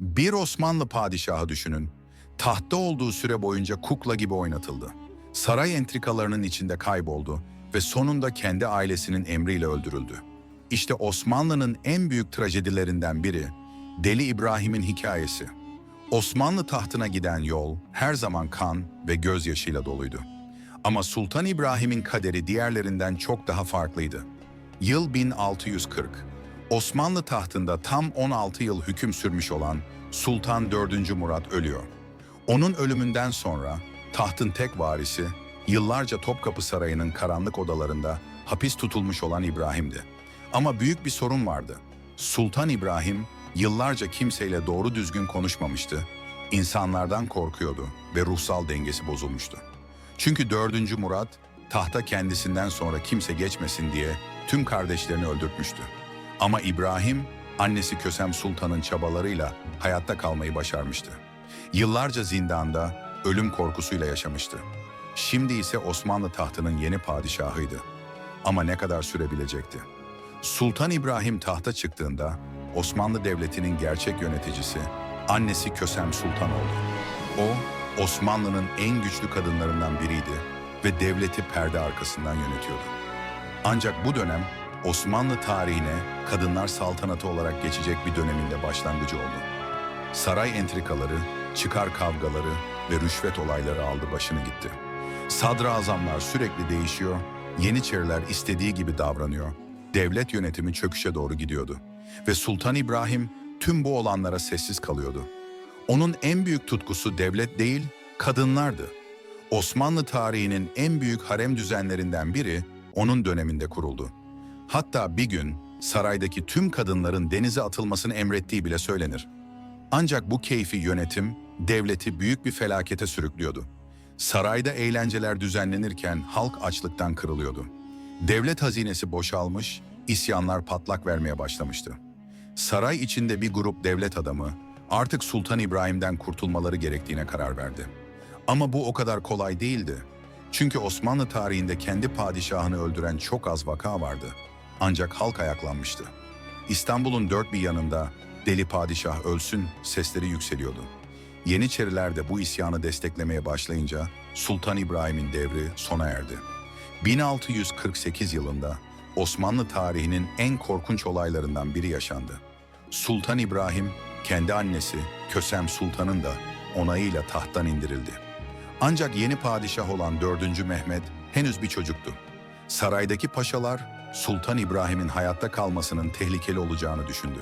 Bir Osmanlı padişahı düşünün. Tahtta olduğu süre boyunca kukla gibi oynatıldı. Saray entrikalarının içinde kayboldu ve sonunda kendi ailesinin emriyle öldürüldü. İşte Osmanlı'nın en büyük trajedilerinden biri Deli İbrahim'in hikayesi. Osmanlı tahtına giden yol her zaman kan ve gözyaşıyla doluydu. Ama Sultan İbrahim'in kaderi diğerlerinden çok daha farklıydı. Yıl 1640. Osmanlı tahtında tam 16 yıl hüküm sürmüş olan Sultan 4. Murat ölüyor. Onun ölümünden sonra tahtın tek varisi yıllarca Topkapı Sarayı'nın karanlık odalarında hapis tutulmuş olan İbrahim'di. Ama büyük bir sorun vardı. Sultan İbrahim yıllarca kimseyle doğru düzgün konuşmamıştı. İnsanlardan korkuyordu ve ruhsal dengesi bozulmuştu. Çünkü 4. Murat tahta kendisinden sonra kimse geçmesin diye tüm kardeşlerini öldürtmüştü. Ama İbrahim annesi Kösem Sultan'ın çabalarıyla hayatta kalmayı başarmıştı. Yıllarca zindanda ölüm korkusuyla yaşamıştı. Şimdi ise Osmanlı tahtının yeni padişahıydı. Ama ne kadar sürebilecekti? Sultan İbrahim tahta çıktığında Osmanlı Devleti'nin gerçek yöneticisi annesi Kösem Sultan oldu. O Osmanlı'nın en güçlü kadınlarından biriydi ve devleti perde arkasından yönetiyordu. Ancak bu dönem Osmanlı tarihine kadınlar saltanatı olarak geçecek bir döneminde başlangıcı oldu. Saray entrikaları, çıkar kavgaları ve rüşvet olayları aldı başını gitti. Sadrazamlar sürekli değişiyor, Yeniçeriler istediği gibi davranıyor, devlet yönetimi çöküşe doğru gidiyordu. Ve Sultan İbrahim tüm bu olanlara sessiz kalıyordu. Onun en büyük tutkusu devlet değil, kadınlardı. Osmanlı tarihinin en büyük harem düzenlerinden biri onun döneminde kuruldu. Hatta bir gün saraydaki tüm kadınların denize atılmasını emrettiği bile söylenir. Ancak bu keyfi yönetim devleti büyük bir felakete sürüklüyordu. Sarayda eğlenceler düzenlenirken halk açlıktan kırılıyordu. Devlet hazinesi boşalmış, isyanlar patlak vermeye başlamıştı. Saray içinde bir grup devlet adamı artık Sultan İbrahim'den kurtulmaları gerektiğine karar verdi. Ama bu o kadar kolay değildi. Çünkü Osmanlı tarihinde kendi padişahını öldüren çok az vaka vardı. Ancak halk ayaklanmıştı. İstanbul'un dört bir yanında deli padişah ölsün sesleri yükseliyordu. Yeniçeriler de bu isyanı desteklemeye başlayınca Sultan İbrahim'in devri sona erdi. 1648 yılında Osmanlı tarihinin en korkunç olaylarından biri yaşandı. Sultan İbrahim kendi annesi Kösem Sultan'ın da onayıyla tahttan indirildi. Ancak yeni padişah olan 4. Mehmet henüz bir çocuktu. Saraydaki paşalar Sultan İbrahim'in hayatta kalmasının tehlikeli olacağını düşündü.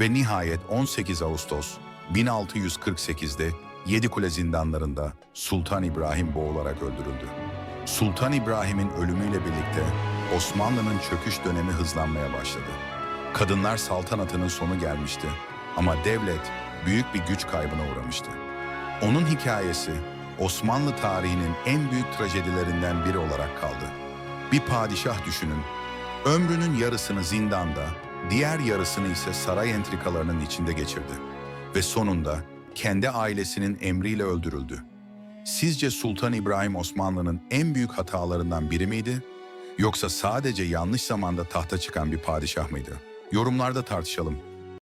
Ve nihayet 18 Ağustos 1648'de Yedikule zindanlarında Sultan İbrahim boğularak öldürüldü. Sultan İbrahim'in ölümüyle birlikte Osmanlı'nın çöküş dönemi hızlanmaya başladı. Kadınlar saltanatının sonu gelmişti ama devlet büyük bir güç kaybına uğramıştı. Onun hikayesi Osmanlı tarihinin en büyük trajedilerinden biri olarak kaldı. Bir padişah düşünün, ömrünün yarısını zindanda, diğer yarısını ise saray entrikalarının içinde geçirdi. Ve sonunda kendi ailesinin emriyle öldürüldü. Sizce Sultan İbrahim Osmanlı'nın en büyük hatalarından biri miydi? Yoksa sadece yanlış zamanda tahta çıkan bir padişah mıydı? Yorumlarda tartışalım.